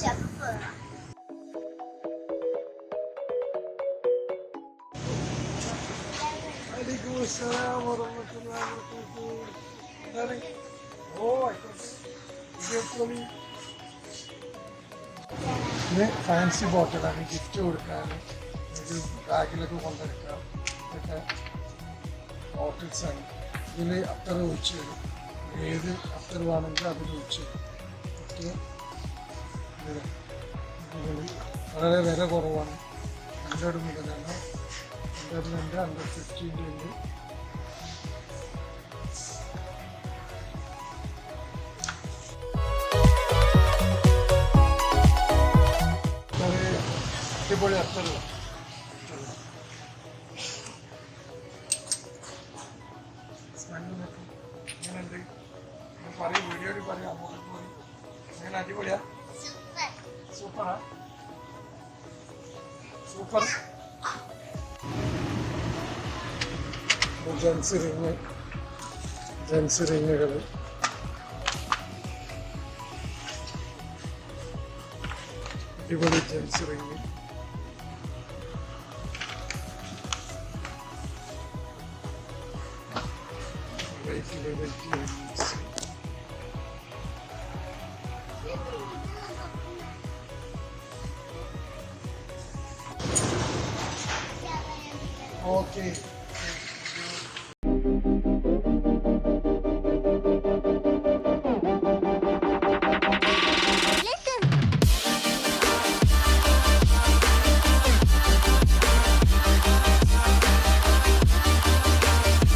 Chef വലൈക്കും അസ്സലാം വറഹ്മത്തുള്ളാഹി വബറകാതുഹു. എന്താണ്? ഓ ആയിക്കോട്ടെ. ഇത് എപ്പോഴും ഇത് ഫാൻസി ബോട്ടിലാണ് ഗിഫ്റ്റ് കൊടുക്കാൻ ഒരു ബാഗിലൊക്കെ കൊണ്ടെടുക്കാം ഇതൊക്കെ ബോട്ടിൽസാണ് ഇതിൽ അത്തർ ഒഴിച്ച് വരും ഏത് അത്തർ വേണമെങ്കിലും അതിൽ ഒഴിച്ച് വരും ഓക്കെ ഇത്. വളരെ വില കുറവാണ്. ഹൺഡ്രഡ് മുതലാണ്. ഹൺഡ്രഡിലുണ്ട് ഹൺഡ്രഡ് ഫിഫ്റ്റീന്റെ ഉണ്ട് അടിപൊളി അത്തറ് സ്മെല്ലൊക്കെ എങ്ങനെയുണ്ട് ഞാൻ പറയും വീഡിയോയിൽ പറയാം പോയി എങ്ങനെ അടിപൊളിയാ സൂപ്പർ സൂപ്പറാ സൂപ്പർ ജെൻസ് റിങ് ജെൻസ് റിങ്ങുകൾ അടിപൊളി gents ring variety variety rings okay